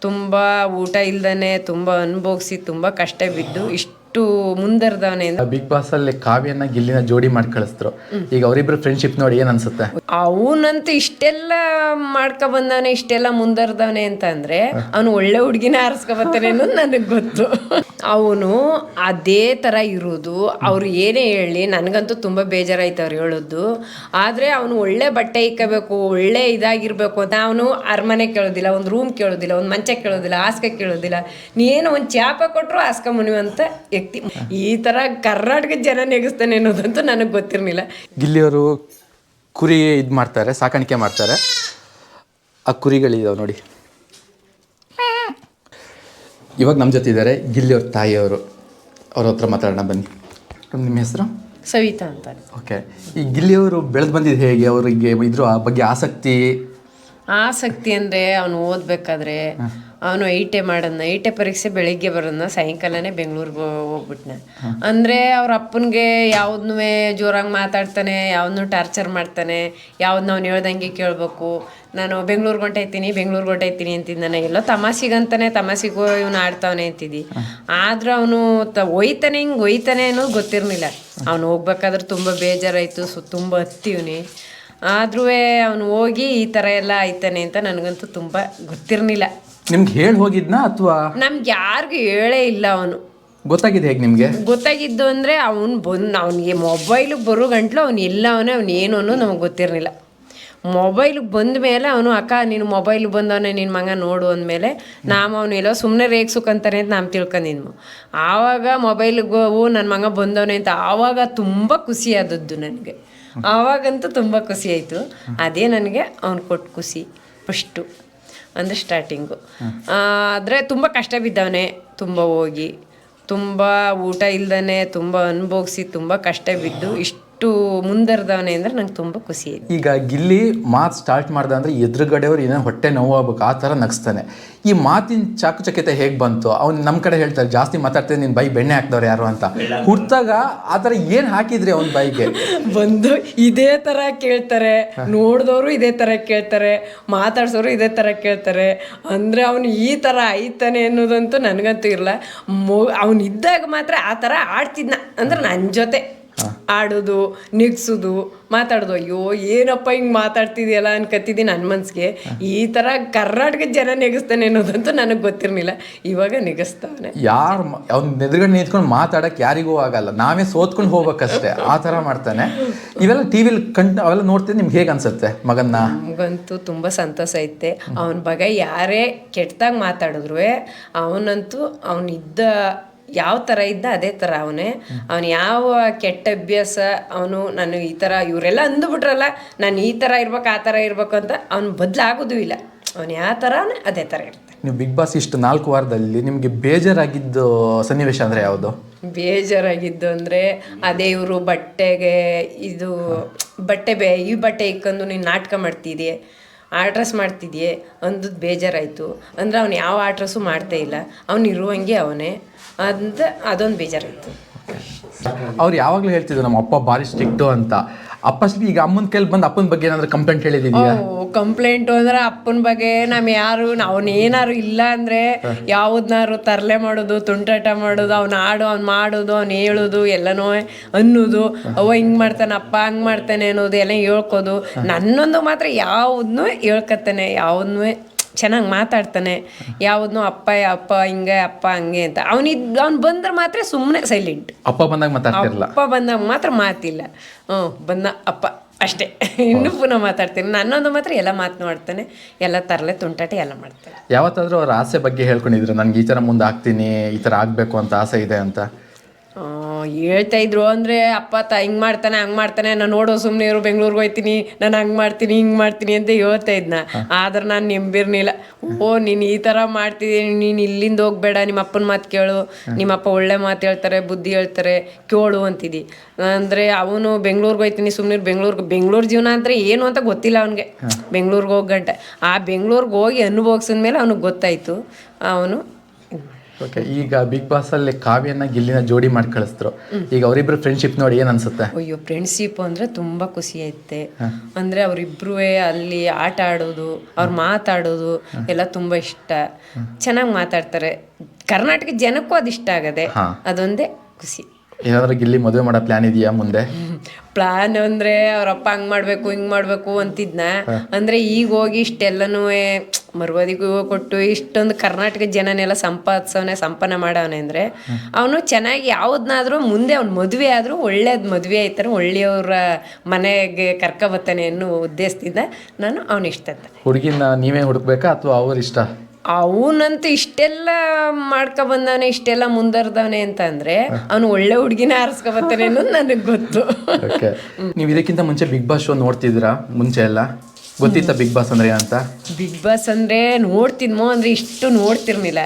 ತುಂಬ ಊಟ ಇಲ್ದೇ ತುಂಬ ಅನುಭವಿಸಿ ತುಂಬ ಕಷ್ಟ ಬಿದ್ದು ಇಷ್ಟು ಮುಂದರ್ದವನೇ ಮುಂದರ್ದವನೆ ಬಿಗ್ ಬಾಸ್ ಅಲ್ಲಿ ಕಾವ್ಯನ ಗಿಲ್ಲಿನ ಜೋಡಿ ಮಾಡಿ ಕಳಿಸ್ತರು ಈಗ ಅವರಿಬ್ರು ಫ್ರೆಂಡ್ಶಿಪ್ ನೋಡಿ ಏನ್ ಅನ್ಸುತ್ತೆ? ಅವನಂತೂ ಇಷ್ಟೆಲ್ಲ ಮಾಡ್ಕೊ ಬಂದವನೆ ಇಷ್ಟೆಲ್ಲ ಮುಂದರ್ದವನೆ ಅಂತ ಅಂದ್ರೆ ಅವನು ಒಳ್ಳೆ ಹುಡುಗಿನ ಆರಿಸ್ಕೊಬತ್ತಾನೆ ಅನ್ನೋದು ನನಗೆ ಗೊತ್ತು. ಅವನು ಅದೇ ತರ ಇರೋದು ಅವ್ರು ಏನೇ ಹೇಳಿ ನನಗಂತೂ ತುಂಬಾ ಬೇಜಾರಾಯ್ತು ಅವ್ರು ಹೇಳೋದು. ಆದ್ರೆ ಅವನು ಒಳ್ಳೆ ಬಟ್ಟೆ ಇಕ್ಕಬೇಕು ಒಳ್ಳೆ ಇದಾಗಿರ್ಬೇಕು ಅಂತ ಅವನು ಅರಮನೆ ಕೇಳೋದಿಲ್ಲ ಒಂದು ರೂಮ್ ಕೇಳೋದಿಲ್ಲ ಒಂದು ಮಂಚ ಕೇಳೋದಿಲ್ಲ ಹಾಸ್ಗೆ ಕೇಳೋದಿಲ್ಲ. ನೀನು ಒಂದು ಚಾಪ ಕೊಟ್ಟರು ಹಾಸ್ಕ ಮುನಿವಂತ ವ್ಯಕ್ತಿ. ಈ ತರ ಕರ್ನಾಟಕ ಜನ ನೆಗೆಸ್ತಾನೆ ಅನ್ನೋದಂತೂ ನನಗೆ ಗೊತ್ತಿರಲಿಲ್ಲ. ಗಿಲ್ಲಿಯವರು ಕುರಿ ಇದು ಮಾಡ್ತಾರೆ ಸಾಕಾಣಿಕೆ ಮಾಡ್ತಾರೆ. ಆ ಕುರಿಗಳಿದಾವೆ ನೋಡಿ. ಇವಾಗ ನಮ್ಮ ಜೊತೆ ಇದ್ದಾರೆ ಗಿಲ್ಲಿಯವ್ರ ತಾಯಿಯವರು. ಅವ್ರ ಹತ್ರ ಮಾತಾಡೋಣ ಬನ್ನಿ. ನಿಮ್ಮ ಹೆಸರು? ಸವಿತಾ ಅಂತ ಓಕೆ. ಈ ಗಿಲ್ಲಿಯವರು ಬೆಳೆದು ಬಂದಿದ್ದು ಹೇಗೆ? ಅವರಿಗೆ ಇದ್ರ ಆ ಬಗ್ಗೆ ಆಸಕ್ತಿ? ಆಸಕ್ತಿ ಅಂದರೆ ಅವನು ಓದಬೇಕಾದ್ರೆ ಅವನು ಐಟೆ ಮಾಡೋದನ್ನ ಐಟೆ ಪರೀಕ್ಷೆ ಬೆಳಿಗ್ಗೆ ಬರೋಣ ಸಾಯಂಕಾಲನೇ ಬೆಂಗಳೂರಿಗೆ ಹೋಗ್ಬಿಟ್ನ. ಅಂದರೆ ಅವ್ರ ಅಪ್ಪನಿಗೆ ಯಾವ್ದನ್ನೂ ಜೋರಾಗಿ ಮಾತಾಡ್ತಾನೆ ಯಾವ್ದನ್ನೂ ಟಾರ್ಚರ್ ಮಾಡ್ತಾನೆ ಯಾವ್ದು ಅವ್ನು ಹೇಳ್ದಂಗೆ ಕೇಳಬೇಕು. ನಾನು ಬೆಂಗಳೂರಿಗೆ ಹೊಂಟೈತೀನಿ ಬೆಂಗಳೂರಿಗೆ ಹೊಂಟೈತೀನಿ ಅಂತಿದ್ದಾನೆ. ಎಲ್ಲೋ ತಮಾಸಿಗಂತಾನೆ ತಮಾಸಿಗೂ ಇವನು ಆಡ್ತಾವನೆ ಅಂತಿದ್ದಿ. ಆದರೂ ಅವನು ತ ಒಯ್ತಾನೆ ಹಿಂಗೆ ಒಯ್ತಾನೆ ಅನ್ನೋದು ಗೊತ್ತಿರಲಿಲ್ಲ. ಅವ್ನು ಹೋಗ್ಬೇಕಾದ್ರೆ ತುಂಬ ಬೇಜಾರಾಯಿತು ಸೊ ತುಂಬ ಹತ್ತಿವ್ನಿ. ಆದ್ರೂ ಅವನು ಹೋಗಿ ಈ ಥರ ಎಲ್ಲ ಆಯ್ತಾನೆ ಅಂತ ನನಗಂತೂ ತುಂಬ ಗೊತ್ತಿರಲಿಲ್ಲ. ನಿಮ್ಗೆ ಹೇಳಿ ಹೋಗಿದ್ನಾ ಅಥವಾ? ನಮ್ಗೆ ಯಾರಿಗೂ ಹೇಳೇ ಇಲ್ಲ ಅವನು. ಗೊತ್ತಾಗಿದೆ ಹೇಗೆ ನಿಮಗೆ? ಗೊತ್ತಾಗಿದ್ದು ಅಂದರೆ ಅವನು ಬಂದು ಅವನಿಗೆ ಮೊಬೈಲಿಗೆ ಬರೋ ಗಂಟ್ಲು ಅವ್ನು ಇಲ್ಲ ಅವನೇ ಅವ್ನು ಏನು ಅನ್ನೋದು ನಮಗೆ ಗೊತ್ತಿರಲಿಲ್ಲ. ಮೊಬೈಲಿಗೆ ಬಂದ ಮೇಲೆ ಅವನು ಅಕ್ಕ ನೀನು ಮೊಬೈಲ್ ಬಂದವನೇ ನಿನ್ನ ಮಗ ನೋಡು ಅಂದಮೇಲೆ ನಾವು ಅವನು ಎಲ್ಲೋ ಸುಮ್ಮನೆ ರೇಗ್ಸುಕಂತಾನೆ ಅಂತ ನಾವು ತಿಳ್ಕೊಂಡಿದ್ವು ಆವಾಗ ಮೊಬೈಲಿಗೆ ಓ ನನ್ನ ಮಗ ಬಂದವನೇ ಅಂತ ಆವಾಗ ತುಂಬ ಖುಷಿ ಆದದ್ದು ನನಗೆ. ಆವಾಗಂತೂ ತುಂಬ ಖುಷಿ ಆಯಿತು. ಅದೇ ನನಗೆ ಅವ್ನು ಕೊಟ್ಟು ಖುಷಿ ಫಸ್ಟು. ಅಂದರೆ ಸ್ಟಾರ್ಟಿಂಗು ಆದರೆ ತುಂಬ ಕಷ್ಟ ಬಿದ್ದವನೇ ತುಂಬ ಹೋಗಿ, ತುಂಬ ಊಟ ಇಲ್ದೇ ತುಂಬ ಅನುಭವಿಸಿ ತುಂಬ ಕಷ್ಟ ಬಿದ್ದು ಇಷ್ಟು ಮುಂದರ್ದವನೇ ಅಂದ್ರೆ ನಂಗೆ ತುಂಬ ಖುಷಿ ಆಯ್ತು. ಈಗ ಗಿಲ್ಲಿ ಮಾತು ಸ್ಟಾರ್ಟ್ ಮಾಡ್ದ ಅಂದ್ರೆ ಎದುರುಗಡೆಯವ್ರು ಏನೋ ಹೊಟ್ಟೆ ನೋವು ಆಗ್ಬೇಕು ಆ ಥರ ನಗಿಸ್ತಾನೆ. ಈ ಮಾತಿನ ಚಾಕುಚಕ್ಯತೆ ಹೇಗೆ ಬಂತು? ಅವ್ನು ನಮ್ಮ ಕಡೆ ಹೇಳ್ತಾರೆ ಜಾಸ್ತಿ ಮಾತಾಡ್ತೇನೆ ನಿನ್ನ ಬೈ ಬೆಣ್ಣೆ ಹಾಕ್ದವ್ರು ಯಾರು ಅಂತ. ಹುಟ್ಟಾಗ ಆ ಥರ ಏನು ಹಾಕಿದ್ರಿ ಅವ್ನ ಬೈಗೆ ಬಂದು ಇದೇ ಥರ ಕೇಳ್ತಾರೆ ನೋಡಿದವರು ಇದೇ ಥರ ಕೇಳ್ತಾರೆ ಮಾತಾಡ್ಸೋರು ಇದೇ ಥರ ಕೇಳ್ತಾರೆ. ಅಂದರೆ ಅವನು ಈ ಥರ ಆಯ್ತಾನೆ ಅನ್ನೋದಂತೂ ನನಗಂತೂ ಇರಲ್ಲ. ಮೊ ಅವನಿದ್ದಾಗ ಮಾತ್ರ ಆ ಥರ ಆಡ್ತಿದ್ನ. ಅಂದ್ರೆ ನನ್ನ ಜೊತೆ. ಆಡೋದು ನಿಗ್ಸೋದು ಮಾತಾಡೋದು. ಅಯ್ಯೋ ಏನಪ್ಪ ಹಿಂಗೆ ಮಾತಾಡ್ತಿದ್ಯಲ್ಲ ಅನ್ಕತ್ತಿದ್ದೀನಿ ನನ್ನ ಮನ್ಸಿಗೆ. ಈ ಥರ ಕರ್ನಾಟಕ ಜನ ನೆಗಸ್ತಾನೆ ಅನ್ನೋದಂತೂ ನನಗೆ ಗೊತ್ತಿರಲಿಲ್ಲ. ಇವಾಗ ನೆಗಸ್ತಾನೆ ಯಾರು ಅವ್ನು ಎದುರುಗಡೆ ನಿಂತ್ಕೊಂಡು ಮಾತಾಡಕ್ಕೆ ಯಾರಿಗೂ ಆಗಲ್ಲ. ನಾವೇ ಸೋತ್ಕೊಂಡು ಹೋಗ್ಬೇಕಷ್ಟೇ. ಆ ಥರ ಮಾಡ್ತಾನೆ. ಇವೆಲ್ಲ ಟಿ ವಿಲಿ ಅವೆಲ್ಲ ನೋಡ್ತೀನಿ ನಿಮ್ಗೆ ಹೇಗೆ ಅನ್ಸುತ್ತೆ ಮಗನ್ನ? ನಮಗಂತೂ ತುಂಬ ಸಂತೋಷ ಐತೆ. ಅವನ ಬಗ್ಗೆ ಯಾರೇ ಕೆಟ್ಟದಾಗ ಮಾತಾಡಿದ್ರು ಅವನಂತೂ ಅವನಿದ್ದ ಯಾವ ಥರ ಇದ್ದ ಅದೇ ಥರ ಅವನೇ. ಅವನು ಯಾವ ಕೆಟ್ಟ ಅಭ್ಯಾಸ ಅವನು ನಾನು ಈ ಥರ ಇವರೆಲ್ಲ ಅಂದುಬಿಟ್ರಲ್ಲ ನಾನು ಈ ಥರ ಇರ್ಬೇಕು ಆ ಥರ ಇರ್ಬೇಕು ಅಂತ ಅವ್ನು ಬದಲಾಗೋದು ಇಲ್ಲ. ಅವನು ಯಾವ ಥರ ಅವನೇ ಅದೇ ಥರ ಇರ್ತಾನೆ. ನೀವು ಬಿಗ್ ಬಾಸ್ ಇಷ್ಟು ನಾಲ್ಕು ವಾರದಲ್ಲಿ ನಿಮಗೆ ಬೇಜಾರಾಗಿದ್ದು ಸನ್ನಿವೇಶ ಅಂದರೆ ಯಾವುದು? ಬೇಜಾರಾಗಿದ್ದು ಅಂದರೆ ಅದೇ ಇವರು ಬಟ್ಟೆಗೆ ಇದು ಬಟ್ಟೆ ಬೇ ಈ ಬಟ್ಟೆ ಇಕ್ಕೊಂಡು ನೀನು ನಾಟಕ ಮಾಡ್ತಿದ್ಯೆ. ಆಡ್ರೆಸ್ ಮಾಡ್ತಿದ್ಯೆ? ಅಂದದ್ದು ಬೇಜಾರಾಯಿತು. ಅಂದರೆ ಅವ್ನು ಯಾವ ಆಡ್ರೆಸ್ಸು ಮಾಡ್ತಾ ಇಲ್ಲ. ಅವ್ನು ಇರುವಂಗೆ ಅವನೇ. ಅಂತ ಅದೊಂದು ಬೇಜಾರಾಯಿತು. ಅವ್ರು ಯಾವಾಗಲೂ ಹೇಳ್ತಿದ್ರು, ನಮ್ಮ ಅಪ್ಪ ಭಾರಿ ಸ್ಟ್ರಿಕ್ಟು ಅಂತ. ಅಪ್ಪ ಈಗ ಅಮ್ಮನ ಕೈಲಿ ಬಂದು ಅಪ್ಪನ ಬಗ್ಗೆ ಏನಾದ್ರು ಕಂಪ್ಲೇಂಟ್ ಹೇಳಿದೀನಿ ಕಂಪ್ಲೇಂಟ್ ಅಂದ್ರೆ ಅಪ್ಪನ ಬಗ್ಗೆ ನಮ್ ಯಾರು ಅವನೇನಾರು ಇಲ್ಲ ಅಂದ್ರೆ ಯಾವ್ದನ್ನಾರು ತರಲೆ ಮಾಡೋದು, ತುಂಟಾಟ ಮಾಡೋದು, ಅವ್ನ ಆಡು ಅವ್ನ್ ಮಾಡೋದು, ಅವ್ನು ಹೇಳೋದು, ಎಲ್ಲನೋ ಅನ್ನೋದು. ಅವ ಹಿಂಗ್ ಮಾಡ್ತಾನೆ, ಅಪ್ಪ ಹಂಗ್ ಮಾಡ್ತಾನೆ ಅನ್ನೋದು ಎಲ್ಲ ಹೇಳ್ಕೋದು. ನನ್ನೊಂದು ಮಾತ್ರ ಯಾವ್ದನ್ನೂ ಹೇಳ್ಕತ್ತಾನೆ, ಯಾವುದನ್ನೂ ಚೆನ್ನಾಗಿ ಮಾತಾಡ್ತಾನೆ. ಯಾವ್ದನ್ನೂ ಅಪ್ಪ ಅಪ್ಪ ಹಿಂಗೆ ಅಪ್ಪ ಹಂಗೆ ಅಂತ. ಅವನಿದ್ ಅವ್ನು ಬಂದ್ರೆ ಮಾತ್ರ ಸುಮ್ಮನೆ ಸೈಲೆಂಟ್ ಅಪ್ಪ ಬಂದಾಗ ಮಾತಾಡ್ತಿರಲ್ಲ ಅಪ್ಪ ಬಂದಾಗ ಮಾತ್ರ ಮಾತಿಲ್ಲ. ಹ್ಞೂ ಬಂದ ಅಪ್ಪ ಅಷ್ಟೇ. ಇನ್ನೂ ಪುನಃ ಮಾತಾಡ್ತೀನಿ. ನನ್ನೊಂದು ಮಾತ್ರ ಎಲ್ಲ ಮಾತನಾಡ್ತಾನೆ ಎಲ್ಲ ತರಲೆ ತುಂಟಾಟ ಎಲ್ಲ ಮಾಡ್ತಾನೆ. ಯಾವತ್ತಾದರೂ ಅವ್ರ ಆಸೆ ಬಗ್ಗೆ ಹೇಳ್ಕೊಂಡಿದ್ರು ನನ್ಗೆ ಈ ಥರ ಮುಂದೆ ಆಗ್ತೀನಿ ಈ ಥರ ಆಗಬೇಕು ಅಂತ ಆಸೆ ಇದೆ ಅಂತ. ಹೇಳ್ತಾ ಇದ್ರು ಅಂದ್ರೆ ಅಪ್ಪ ತ ಹಿಂಗೆ ಮಾಡ್ತಾನೆ ಹಂಗ್ ಮಾಡ್ತಾನೆ ನಾನು ನೋಡೋ ಸುಮ್ನೆ ಇರು ಬೆಂಗ್ಳೂರ್ಗ್ ಹೋಯ್ತೀನಿ ನಾನು ಹಂಗ್ ಮಾಡ್ತೀನಿ ಹಿಂಗ್ ಮಾಡ್ತೀನಿ ಅಂತ ಹೇಳ್ತಾ ಇದ್ನ. ಆದ್ರೆ ನಾನು ನೆಂಬಿರ್ನಿಲ್ಲ ಓ ನೀನು ಈ ತರ ಮಾಡ್ತಿದ್ದೀನಿ ನೀನು ಇಲ್ಲಿಂದ ಹೋಗ್ಬೇಡ ನಿಮ್ಮ ಅಪ್ಪನ ಮಾತು ಕೇಳು ನಿಮ್ಮ ಅಪ್ಪ ಒಳ್ಳೆ ಮಾತು ಹೇಳ್ತಾರೆ ಬುದ್ಧಿ ಹೇಳ್ತಾರೆ ಕೇಳು ಅಂತಿದ್ದಿ. ಅಂದ್ರೆ ಅವನು ಬೆಂಗ್ಳೂರ್ಗ್ ಹೋಯ್ತೀನಿ ಸುಮ್ನೆ ಬೆಂಗ್ಳೂರ್ಗ್ ಬೆಂಗ್ಳೂರ್ ಜೀವನ ಅಂದ್ರೆ ಏನು ಅಂತ ಗೊತ್ತಿಲ್ಲ ಅವನಿಗೆ. ಹೋಗ್ ಗಂಟೆ. ಆ ಬೆಂಗ್ಳೂರ್ಗ್ ಹೋಗಿ ಅನುಭವಿಸಿದ ಮೇಲೆ ಅವ್ನಿಗೆ ಗೊತ್ತಾಯಿತು. ಅವನು ಓಕೆ ಈಗ ಬಿಗ್ ಬಾಸ್ ಅಲ್ಲಿ ಕಾವ್ಯನ ಗಿಲ್ಲಿನ ಜೋಡಿ ಮಾಡಿ ಕಳಿಸ್ತರು ಈಗ ಅವರಿಬ್ರು ಫ್ರೆಂಡ್ಶಿಪ್ ನೋಡಿ ಏನ್ ಅನ್ಸುತ್ತೆ? ಅಯ್ಯೋ ಫ್ರೆಂಡ್ಶಿಪ್ ಅಂದ್ರೆ ತುಂಬಾ ಖುಷಿ ಐತೆ. ಅಂದ್ರೆ ಅವರಿಬ್ರು ಅಲ್ಲಿ ಆಟ ಆಡೋದು ಅವ್ರು ಮಾತಾಡೋದು ಎಲ್ಲ ತುಂಬಾ ಇಷ್ಟ. ಚೆನ್ನಾಗಿ ಮಾತಾಡ್ತಾರೆ. ಕರ್ನಾಟಕ ಜನಕ್ಕೂ ಅದು ಇಷ್ಟ ಆಗದೆ ಅದೊಂದೇ ಖುಷಿ. ಏನಾದ್ರು ಗಿಲ್ಲಿ ಮದುವೆ ಮಾಡೋ ಪ್ಲಾನ್ ಇದೆಯಾ ಮುಂದೆ? ಪ್ಲಾನ್ ಅಂದ್ರೆ ಅವ್ರಪ್ಪ ಹಂಗ್ ಮಾಡ್ಬೇಕು ಹಿಂಗ್ ಮಾಡ್ಬೇಕು ಅಂತಿದ್ನ. ಅಂದ್ರೆ ಈಗ ಹೋಗಿ ಇಷ್ಟೆಲ್ಲನೂ ಮರುವದಿಗೂ ಕೊಟ್ಟು ಇಷ್ಟೊಂದು ಕರ್ನಾಟಕ ಜನನೆಲ್ಲ ಸಂಪಾದಿಸವನೆ ಸಂಪನ್ನ ಮಾಡವನೆ ಅಂದ್ರೆ ಅವನು ಚೆನ್ನಾಗಿ ಯಾವ್ದನ್ನಾದ್ರೂ ಮುಂದೆ ಅವ್ನ ಮದುವೆ ಆದ್ರೂ ಒಳ್ಳೇದ್ ಮದುವೆ ಆಯ್ತಾರೆ ಒಳ್ಳೆಯವ್ರ ಮನೆಗೆ ಕರ್ಕ ಬರ್ತಾನೆ ಅನ್ನೋ ಉದ್ದೇಶದಿಂದ ನಾನು ಅವನ ಇಷ್ಟ ಅಂತ. ಹುಡುಗಿನ ನೀವೇ ಹುಡುಕ್ಬೇಕಾ ಅಥವಾ ಅವ್ರ ಇಷ್ಟ? ಅವನಂತೂ ಇಷ್ಟೆಲ್ಲ ಮಾಡ್ಕೊ ಬಂದಾನೆ ಇಷ್ಟೆಲ್ಲ ಮುಂದರ್ದವನೆ ಅಂತ ಅಂದ್ರೆ ಅವನು ಒಳ್ಳೆ ಹುಡುಗಿನ ಆರಿಸ್ಕೊ ಬರ್ತಾನೆ ಅನ್ನೋದು ನನಗೆ ಗೊತ್ತು. ನೀವು ಇದಕ್ಕಿಂತ ಮುಂಚೆ ಬಿಗ್ ಬಾಸ್ ಶೋ ನೋಡ್ತಿದ್ರ ಮುಂಚೆ ಎಲ್ಲ? ಗೊತ್ತಿತ್ತ ಬಿಗ್ ಬಾಸ್ ಅಂದ್ರೆ ಏನಂತ ಬಿಗ್ ಬಾಸ್ ಅಂದ್ರೆ ನೋಡ್ತಿದ್ಮೋ ಅಂದ್ರೆ ಇಷ್ಟು ನೋಡ್ತಿರ್ಲಿಲ್ಲ.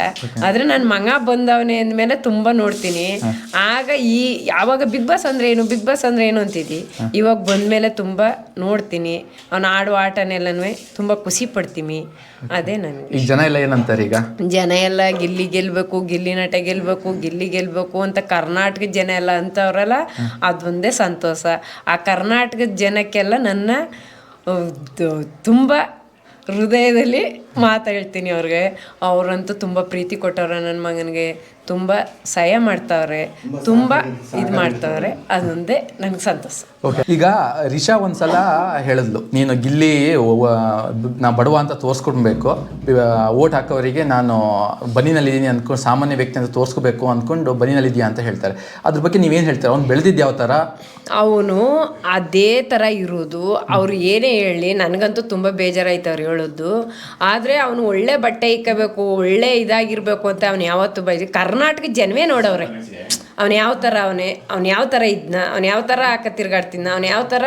ಆದ್ರೆ ನನ್ನ ಮಗ ಬಂದವನೇ ಅಂದ್ಮೇಲೆ ತುಂಬಾ ನೋಡ್ತೀನಿ. ಆಗ ಈ ಯಾವಾಗ ಬಿಗ್ ಬಾಸ್ ಅಂದ್ರೆ ಏನು? ಬಿಗ್ ಬಾಸ್ ಅಂದ್ರೆ ಏನು ಅಂತಿದ್ದಿ ಇವಾಗ ಬಂದ್ಮೇಲೆ ತುಂಬಾ ನೋಡ್ತೀನಿ. ಅವ್ನ ಆಡುವ ಆಟನೆಲ್ಲನೂ ತುಂಬಾ ಖುಷಿ ಪಡ್ತೀನಿ. ಅದೇ ನನಗೆ. ಈಗ ಜನ ಎಲ್ಲ ಏನಂತಾರೆ ಈಗ? ಜನ ಎಲ್ಲ ಗಿಲ್ಲಿ ಗೆಲ್ಬೇಕು ಗಿಲ್ಲಿ ನಟ ಗೆಲ್ಬೇಕು ಗಿಲ್ಲಿ ಗೆಲ್ಬೇಕು ಅಂತ ಕರ್ನಾಟಕದ ಜನ ಎಲ್ಲ ಅಂತವ್ರಲ್ಲ ಅದೊಂದೇ ಸಂತೋಷ. ಆ ಕರ್ನಾಟಕದ ಜನಕ್ಕೆಲ್ಲ ನನ್ನ ತುಂಬ ಹೃದಯದಲ್ಲಿ ಮಾತಾಡ್ತೀನಿ ಅವ್ರಿಗೆ. ಅವರಂತೂ ತುಂಬ ಪ್ರೀತಿ ಕೊಟ್ಟವ್ರೆ ನನ್ನ ಮಗನಿಗೆ. ತುಂಬ ಸಹಾಯ ಮಾಡ್ತಾವ್ರೆ ತುಂಬ ಇದು ಮಾಡ್ತಾವ್ರೆ. ಅದೊಂದೇ ನನಗೆ ಸಂತೋಷ. ಓಕೆ ಈಗ ರಿಷಾ ಒಂದ್ಸಲ ಹೇಳಿದ್ಲು ನೀನು ಗಿಲ್ಲಿ ನಾ ಬಡವ ಅಂತ ತೋರಿಸ್ಕೊಡ್ಬೇಕು ಓಟ್ ಹಾಕೋರಿಗೆ ನಾನು ಬನ್ನಿನಲ್ಲಿದ್ದೀನಿ ಅಂದ್ಕೊಂಡು ಸಾಮಾನ್ಯ ವ್ಯಕ್ತಿ ಅಂತ ತೋರಿಸ್ಕೋಬೇಕು ಅಂದ್ಕೊಂಡು ಬನ್ನಿನಲ್ಲಿದ್ಯಾ ಅಂತ ಹೇಳ್ತಾರೆ. ಅದ್ರ ಬಗ್ಗೆ ನೀವೇನು ಹೇಳ್ತಾರೆ? ಅವ್ನು ಬೆಳೆದಿದ್ದು ಯಾವ ಥರ ಅವನು ಅದೇ ಥರ ಇರೋದು ಅವ್ರು ಏನೇ ಹೇಳಿ ನನಗಂತೂ ತುಂಬ ಬೇಜಾರಾಯ್ತು ಅವ್ರು ಹೇಳೋದು. ಆದರೆ ಅವನು ಒಳ್ಳೆ ಬಟ್ಟೆ ಇಕ್ಕಬೇಕು ಒಳ್ಳೆ ಇದಾಗಿರಬೇಕು ಅಂತ ಅವನು ಯಾವತ್ತೂ ಬಯಸಿ ಕರ್ನಾಟಕ ಜನವೇ ನೋಡವ್ರೆ. ಅವನು ಯಾವ ಥರ ಅವನೇ ಅವ್ನು ಯಾವ ಥರ ಇದ್ನ ಅವ್ನು ಯಾವ ಥರ ಹಾಕ ತಿರ್ಗಾಡ್ತಿದ್ನ ಅವ್ನು ಯಾವ ಥರ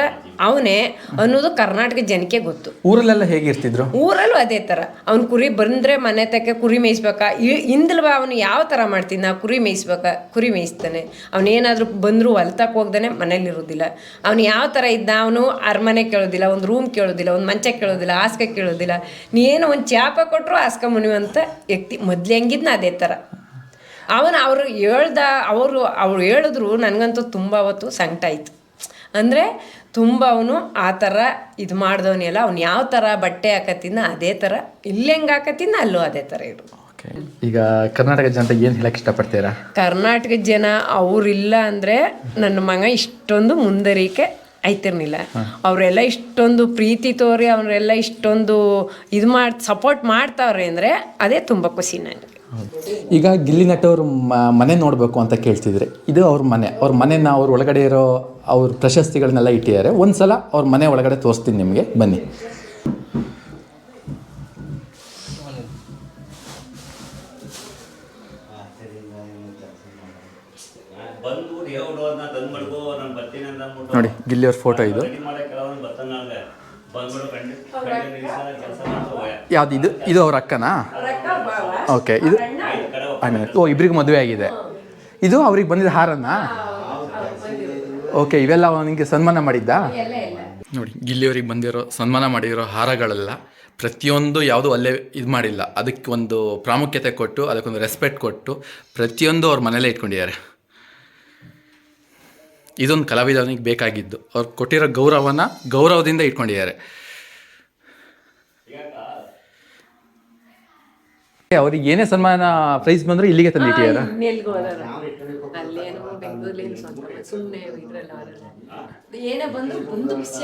ಅವನೇ ಅನ್ನೋದು ಕರ್ನಾಟಕ ಜನಕ್ಕೆ ಗೊತ್ತು. ಊರಲ್ಲೆಲ್ಲ ಹೇಗಿರ್ತಿದ್ರು? ಊರಲ್ಲೂ ಅದೇ ಥರ ಅವ್ನು ಕುರಿ ಬಂದರೆ ಮನೆ ತಕ್ಕ ಕುರಿ ಮೇಯಿಸ್ಬೇಕಾ. ಇಂದಲ್ವ ಅವನು ಯಾವ ಥರ ಮಾಡ್ತಿದ್ದ ಕುರಿ ಮೇಯಿಸ್ಬೇಕಾ ಕುರಿ ಮೇಯಿಸ್ತಾನೆ. ಅವನೇನಾದರೂ ಬಂದರೂ ಹೊಲ್ತಕ್ಕೆ ಹೋಗ್ದಾನೆ ಮನೇಲಿರೋದಿಲ್ಲ ಅವನು ಯಾವ ಥರ ಇದ್ದ ಅವನು ಅರಮನೆ ಕೇಳೋದಿಲ್ಲ ಒಂದು ರೂಮ್ ಕೇಳೋದಿಲ್ಲ ಒಂದು ಮಂಚ ಕೇಳೋದಿಲ್ಲ ಹಾಸ್ಗೆ ಕೇಳೋದಿಲ್ಲ. ನೀನು ಒಂದು ಚಾಪ ಕೊಟ್ಟರು ಹಾಸ್ಕ ಮುನಿವಂತ ವ್ಯಕ್ತಿ ಮೊದ್ಲು ಹೆಂಗಿದ್ನ ಅದೇ ಥರ ಅವನು ಅವರು ಹೇಳ್ದ ಅವರು ಅವ್ರು ಹೇಳಿದ್ರು ನನಗಂತೂ ತುಂಬ ಅವತ್ತು ಸಂಕಟ ಆಯಿತು ಅಂದರೆ ತುಂಬ ಅವನು ಆ ಥರ ಇದು ಮಾಡಿದವನೆಲ್ಲ ಅವ್ನು ಯಾವ ಥರ ಬಟ್ಟೆ ಹಾಕತ್ತಿನ ಅದೇ ಥರ ಇಲ್ಲಿ ಹೆಂಗೆ ಹಾಕತ್ತಿನ ಅಲ್ಲೂ ಅದೇ ಥರ ಇರು ಈಗ ಕರ್ನಾಟಕ ಜನತೆ ಏನು ಹೇಳಕ್ಕೆ ಇಷ್ಟಪಡ್ತೀರಾ? ಕರ್ನಾಟಕ ಜನ ಅವ್ರಿಲ್ಲ ಅಂದರೆ ನನ್ನ ಮಗ ಇಷ್ಟೊಂದು ಮುಂದರಿಕೆ ಆಯ್ತಿರ್ಲಿಲ್ಲ ಅವರೆಲ್ಲ ಇಷ್ಟೊಂದು ಪ್ರೀತಿ ತೋರಿ ಅವರೆಲ್ಲ ಇಷ್ಟೊಂದು ಇದು ಮಾಡಿ ಸಪೋರ್ಟ್ ಮಾಡ್ತಾವ್ರೆ ಅಂದರೆ ಅದೇ ತುಂಬ ಖುಷಿ ನನಗೆ ಈಗ ಗಿಲ್ಲಿ ನಟ ಅವ್ರ ಮನೆ ನೋಡಬೇಕು ಅಂತ ಕೇಳ್ತಿದ್ರೆ, ಇದು ಅವ್ರ ಮನೆ. ಅವ್ರ ಮನೆನ ಅವ್ರ ಒಳಗಡೆ ಇರೋ ಅವ್ರ ಪ್ರಶಸ್ತಿಗಳನ್ನೆಲ್ಲ ಇಟ್ಟಿದ್ದಾರೆ. ಒಂದ್ಸಲ ಅವ್ರ ಮನೆ ಒಳಗಡೆ ತೋರಿಸ್ತೀನಿ ನಿಮಗೆ. ಬನ್ನಿ. ನೋಡಿ, ಗಿಲ್ಲಿ ಅವ್ರ ಫೋಟೋ ಇದು. ಯಾವ್ದು ಇದು? ಇದು ಅವ್ರ ಅಕ್ಕನಾ? ಓಕೆ, ಇದು ಓ ಇಬ್ಬರಿಗೆ ಮದುವೆ ಆಗಿದೆ. ಇದು ಅವ್ರಿಗೆ ಬಂದಿದ್ದ ಹಾರನ ಓಕೆ, ಇವೆಲ್ಲ ಅವನಿಗೆ ಸನ್ಮಾನ ಮಾಡಿದ್ದ? ನೋಡಿ, ಗಿಲ್ಲಿಯವ್ರಿಗೆ ಬಂದಿರೋ, ಸನ್ಮಾನ ಮಾಡಿರೋ ಹಾರಗಳೆಲ್ಲ ಪ್ರತಿಯೊಂದು ಯಾವುದೂ ಅಲ್ಲೇ ಇದು ಮಾಡಿಲ್ಲ. ಅದಕ್ಕೆ ಒಂದು ಪ್ರಾಮುಖ್ಯತೆ ಕೊಟ್ಟು ಅದಕ್ಕೊಂದು ರೆಸ್ಪೆಕ್ಟ್ ಕೊಟ್ಟು ಪ್ರತಿಯೊಂದು ಅವ್ರ ಮನೇಲೇ ಇಟ್ಕೊಂಡಿದ್ದಾರೆ. ಇದೊಂದು ಕಲಾವಿದನಿಗೆ ಬೇಕಾಗಿದ್ದು. ಅವ್ರು ಕೊಟ್ಟಿರೋ ಗೌರವನ ಗೌರವದಿಂದ ಇಟ್ಕೊಂಡಿದ್ದಾರೆ. ಅವ್ರಿಗೆ ಏನೇ ಸನ್ಮಾನ ಪ್ರೈಸ್ ಬಂದ್ರೆ ಇಲ್ಲಿಗೆ ತಂದಿಟ್ಟಿದ್ದಾರೆ ಅಲ್ಲೇನೋ ಬೆಂಗಳೂರಲ್ಲಿ ಸುಮ್ಮನೆ ಇದ್ರಲ್ಲ ಏನೇ ಬಂದು ಬಂದು ಖುಷಿ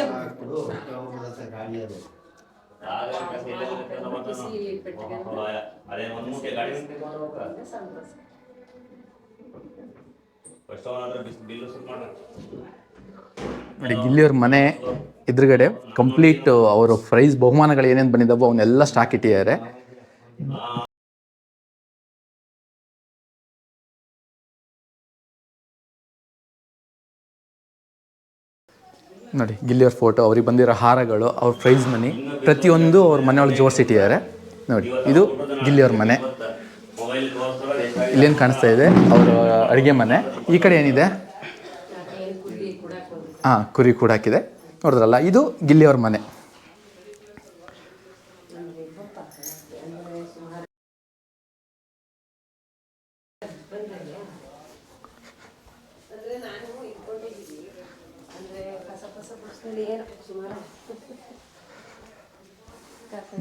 ನೋಡಿ ಗಿಲ್ಲಿಯವ್ರ ಮನೆ ಎದುರುಗಡೆ ಕಂಪ್ಲೀಟ್ ಅವರು ಪ್ರೈಸ್ ಬಹುಮಾನಗಳು ಏನೇನು ಬಂದಿದ್ದಾವೋ ಅವನ್ನೆಲ್ಲ ಸ್ಟಾಕ್ ಇಟ್ಟಿದ್ದಾರೆ. ನೋಡಿ. ಗಿಲ್ಲಿಯವ್ರ ಫೋಟೋ ಅವ್ರಿಗೆ ಬಂದಿರೋ ಹಾರಗಳು ಅವ್ರ ಪ್ರೈಸ್ ಮನಿ ಪ್ರತಿಯೊಂದು ಅವ್ರ ಮನೆಯೊಳಗೆ ಜೋಡಿಸಿಟ್ಟಿದ್ದಾರೆ ನೋಡಿ ಇದು ಗಿಲ್ಲಿಯವ್ರ ಮನೆ. ಇಲ್ಲೇನು ಕಾಣಿಸ್ತಾ ಇದೆ? ಅವರ ಅಡುಗೆ ಮನೆ. ಈ ಕಡೆ ಏನಿದೆ? ಹಾಂ ಕುರಿ ಕೂಡ ಹಾಕಿದೆ. ನೋಡಿದ್ರಲ್ಲ ಇದು ಗಿಲ್ಲಿಯವ್ರ ಮನೆ.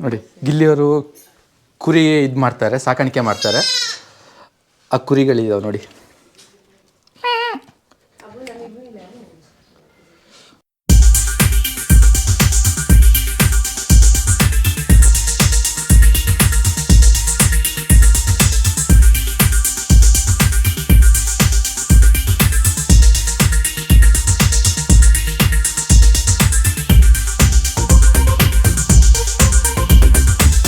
ನೋಡಿ ಗಿಲ್ಲಿಯವರು ಕುರಿ ಇದು ಮಾಡ್ತಾರೆ ಸಾಕಾಣಿಕೆ ಮಾಡ್ತಾರೆ. ಆ ಕುರಿಗಳಿದಾವೆ ನೋಡಿ.